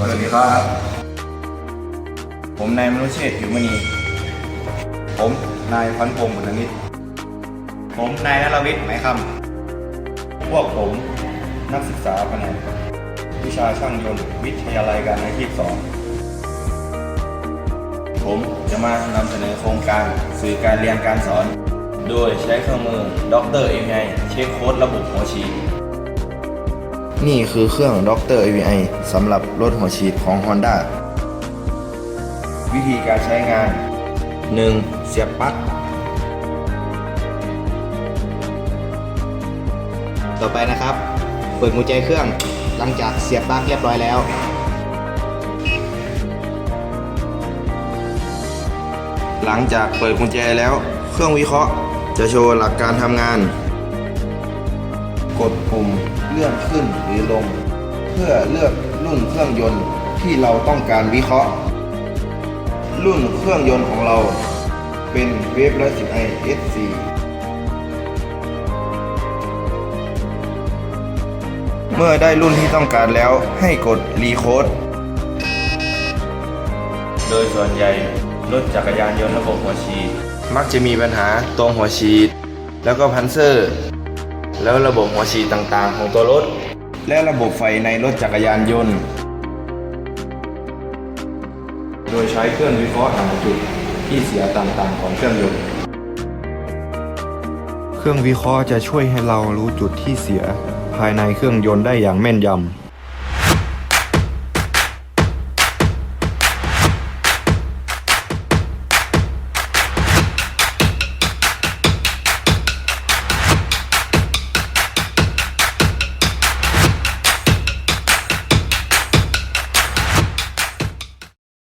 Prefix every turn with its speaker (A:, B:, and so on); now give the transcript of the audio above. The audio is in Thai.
A: สวัสดีครับ ผมนายมนุเชษฐ์ผิวมณี ผมนายพันพงศ์บุญนิตผมนายนรวิทย์ไหมคำพวกผมนักศึกษาแผนกวิชาช่างยนต์วิทยาลัยการอาชีพสองผมจะมานำเสนอโครงการสื่อการเรียนการสอน โดยใช้เครื่องมือด็อกเตอร์เอไอเช็คโค้ดระบบหัวฉีด นี่คือเครื่องด็อกเตอร์ AVI สำหรับรถหัวฉีดของ Honda วิธีการใช้งาน 1. เสียบปลั๊ก
B: ต่อไปนะครับ เปิดกุญแจเครื่องหลังจากเสียบปลั๊กเรียบร้อยแล้ว
A: หลังจากเปิดกุญแจแล้ว เครื่องวิเคราะห์จะโชว์หลักการทำงาน กดปุ่มเลื่อนขึ้นหรือลง เพื่อเลือกรุ่นเครื่องยนต์ที่เราต้องการวิเคราะห์ รุ่นเครื่องยนต์ของเราเป็นเวฟ110 i S4 เมื่อได้รุ่นที่ต้องการแล้วให้กดรีโคดโดยส่วนใหญ่รถจักรยานยนต์ระบบหัวฉีด มักจะมีปัญหาตรงหัวฉีด แล้วก็พันเซอร์ แล้วระบบหัวฉีดต่างๆ ของตัวรถ และระบบไฟในรถจักรยานยนต์ โดยใช้เครื่องวิเคราะห์หาจุดที่เสียต่างๆ ของเครื่องยนต์
C: เครื่องวิเคราะห์จะช่วยให้เรารู้จุดที่เสีย ภายในเครื่องยนต์ได้อย่างแม่นยำ